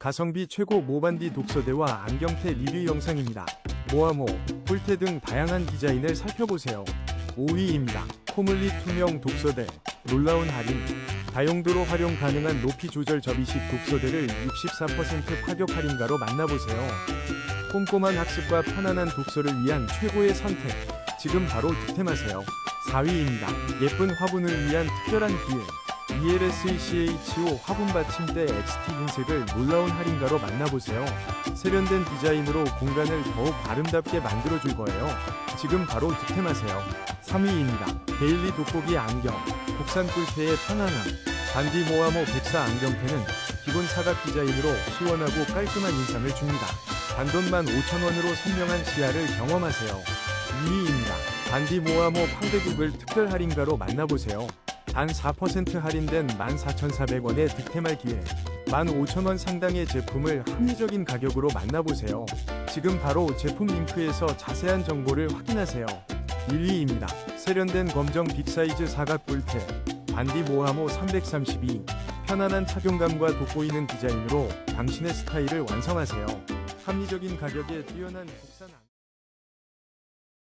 가성비 최고 모반디 독서대와 안경테 리뷰 영상입니다. 모아모, 폴테 등 다양한 디자인을 살펴보세요. 5위입니다. 코물리 투명 독서대, 놀라운 할인. 다용도로 활용 가능한 높이 조절 접이식 독서대를 64% 파격 할인가로 만나보세요. 꼼꼼한 학습과 편안한 독서를 위한 최고의 선택. 지금 바로 득템하세요. 4위입니다. 예쁜 화분을 위한 특별한 기회. ELSCHO 화분 받침대 XT 흰색을 놀라운 할인가로 만나보세요. 세련된 디자인으로 공간을 더욱 아름답게 만들어줄 거예요. 지금 바로 득템하세요. 3위입니다. 데일리 돋보기 안경. 국산 꿀테의 편안함. 반디 모아모 백사 안경테는 기본 사각 디자인으로 시원하고 깔끔한 인상을 줍니다. 단돈만 5,000원으로 선명한 시야를 경험하세요. 2위입니다. 반디 모아모 팡대국을 특별 할인가로 만나보세요. 단 4% 할인된 14,400원에 득템할 기회. 15,000원 상당의 제품을 합리적인 가격으로 만나보세요. 지금 바로 제품 링크에서 자세한 정보를 확인하세요. 1위입니다. 세련된 검정 빅사이즈 사각 뿔테. 반디 모하모 332. 편안한 착용감과 돋보이는 디자인으로 당신의 스타일을 완성하세요. 합리적인 가격에 뛰어난 국산 안...